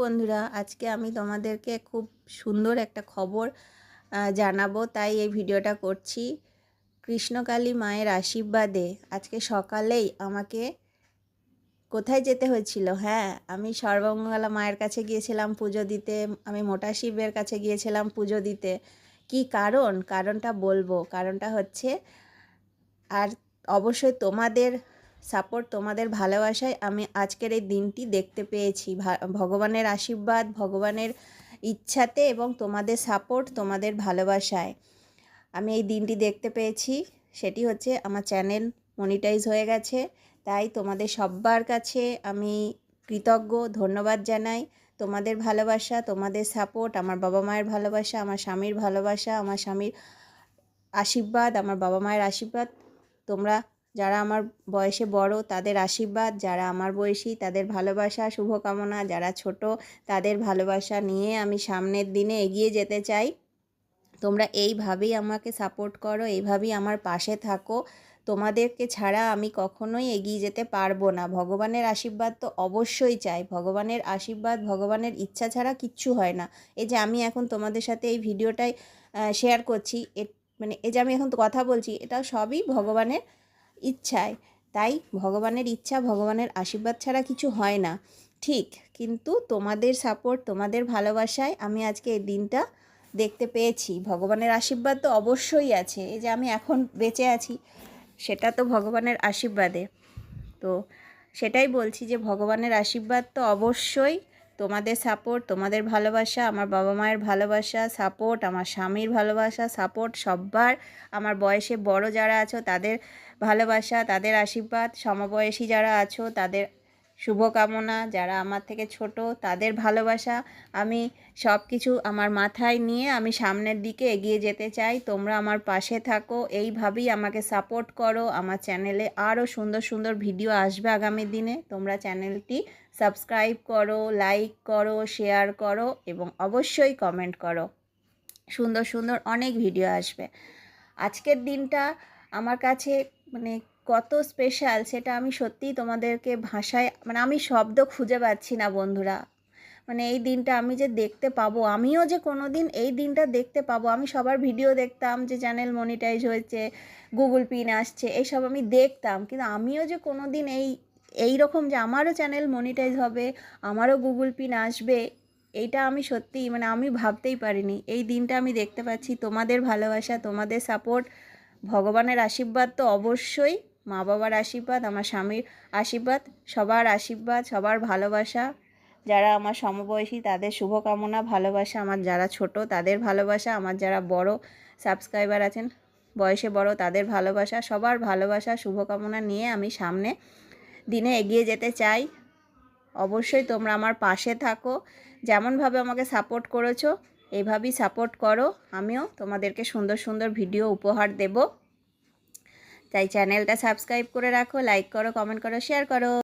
বন্ধুরা, আজকে আমি তোমাদেরকে খুব সুন্দর একটা খবর জানাব। তাই এই ভিডিওটা করছি। কৃষ্ণকালী মায়ের আশীর্বাদে আজকে সকালেই আমাকে কোথায় যেতে হয়েছিল? হ্যাঁ আমি সর্বমঙ্গলা মায়ের কাছে গিয়েছিলাম পুজো দিতে, আমি মোটা শিবের কাছে গিয়েছিলাম পুজো দিতে। কি কারণ? কারণটা বলব। কারণটা হচ্ছে, আর অবশ্যই তোমাদের সাপোর্ট তোমাদের ভালোবাসায় আমি আজকের এই দিনটি দেখতে পেয়েছি। ভগবানের আশীর্বাদ, ভগবানের ইচ্ছাতে এবং তোমাদের সাপোর্ট তোমাদের ভালোবাসায়। আমি এই দিনটি দেখতে পেয়েছি। সেটি হচ্ছে আমার চ্যানেল মনিটাইজ হয়ে গেছে। তাই তোমাদের সব্বার কাছে আমি কৃতজ্ঞ, ধন্যবাদ জানাই। তোমাদের ভালোবাসা, তোমাদের সাপোর্ট আমার বাবা মায়ের ভালোবাসা, আমার স্বামীর ভালোবাসা, আমার স্বামীর আশীর্বাদ, আমার বাবা মায়ের আশীর্বাদ তোমরা যারা আমার বয়সে বড়, তাদের আশীর্বাদ। যারা আমার বয়সী, তাদের ভালোবাসা, শুভকামনা। যারা ছোট, তাদের ভালোবাসা নিয়ে আমি সামনের দিনে এগিয়ে যেতে চাই। তোমরা এইভাবেই আমাকে সাপোর্ট করো, এইভাবেই আমার পাশে থাকো। তোমাদেরকে ছাড়া আমি কখনোই এগিয়ে যেতে পারব না। ভগবানের আশীর্বাদ তো অবশ্যই চাই। ভগবানের আশীর্বাদ, ভগবানের ইচ্ছা ছাড়া কিচ্ছু হয় না। এই যে আমি এখন তোমাদের সাথে এই ভিডিওটাই শেয়ার করছি। মানে এই যে আমি এখন কথা বলছি, এটা সবই ভগবানের ইচ্ছায়। তাই ভগবানের ইচ্ছা, ভগবানের আশীর্বাদ ছাড়া কিছু হয় না। ঠিক, কিন্তু তোমাদের সাপোর্ট তোমাদের ভালোবাসায় আমি আজকে এই দিনটা দেখতে পেয়েছি। ভগবানের আশীর্বাদ তো অবশ্যই আছে। এই যে আমি এখন বেঁচে আছি, সেটা তো ভগবানের আশীর্বাদে। তো সেটাই বলছি যে ভগবানের আশীর্বাদ তো অবশ্যই তোমাদের সাপোর্ট তোমাদের ভালোবাসা, আমার বাবা মায়ের ভালোবাসা সাপোর্ট আমার স্বামীর ভালোবাসা সাপোর্ট সব্বার। আমার বয়সে বড় যারা আছো, তাদের ভালোবাসা, তাদের আশীর্বাদ। সমবয়সী যারা আছো, তাদের শুভকামনা। যারা আমার থেকে ছোট, তাদের ভালোবাসা। আমি সব কিছু আমার মাথায় নিয়ে আমি সামনের দিকে এগিয়ে যেতে চাই। তোমরা আমার পাশে থাকো। এইভাবেই আমাকে সাপোর্ট করো। আমার চ্যানেলে আরও সুন্দর সুন্দর ভিডিও আসবে আগামী দিনে। তোমরা চ্যানেলটি সাবস্ক্রাইব করো, লাইক করো, শেয়ার করো এবং অবশ্যই কমেন্ট করো। সুন্দর সুন্দর অনেক ভিডিও আসবে। আজকের দিনটা আমার কাছে মানে কত স্পেশাল সেটা আমি সত্যিই তোমাদেরকে ভাষায় মানে আমি শব্দ খুঁজে পাচ্ছি না বন্ধুরা। মানে এই দিনটা আমি যে দেখতে পাবো, আমিও যে কোনো দিন এই দিনটা দেখতে পাবো, আমি সবার ভিডিও দেখতাম যে চ্যানেল মনিটাইজ হয়েছে গুগল পিন আসছে, এইসব আমি দেখতাম। কিন্তু আমিও যে কোনো দিন এই এই রকম যে আমারও চ্যানেল মনিটাইজ হবে, আমারও গুগল পিন আসবে, এইটা আমি সত্যিই মানে আমি ভাবতেই পারিনি। এই দিনটা আমি দেখতে পাচ্ছি। তোমাদের ভালোবাসা, তোমাদের সাপোর্ট ভগবানের আশীর্বাদ তো অবশ্যই। মা বাবার আশীর্বাদ, আমার স্বামীর আশীর্বাদ, সবার আশীর্বাদ, সবার ভালোবাসা। যারা আমার সমবয়সী, তাদের শুভকামনা, ভালোবাসা। আমার যারা ছোট, তাদের ভালোবাসা। আমার যারা বড় সাবস্ক্রাইবার আছেন, বয়সে বড়, তাদের ভালোবাসা। সবার ভালোবাসা, শুভকামনা নিয়ে আমি সামনে দিনে এগিয়ে যেতে চাই। অবশ্যই তোমরা আমার পাশে থাকো। যেমনভাবে আমাকে সাপোর্ট করেছ এইভাবেই সাপোর্ট করো। আমিও তোমাদেরকে সুন্দর সুন্দর ভিডিও উপহার দেব। তাই চ্যানেলটা সাবস্ক্রাইব করে রাখো লাইক করো কমেন্ট করো শেয়ার করো।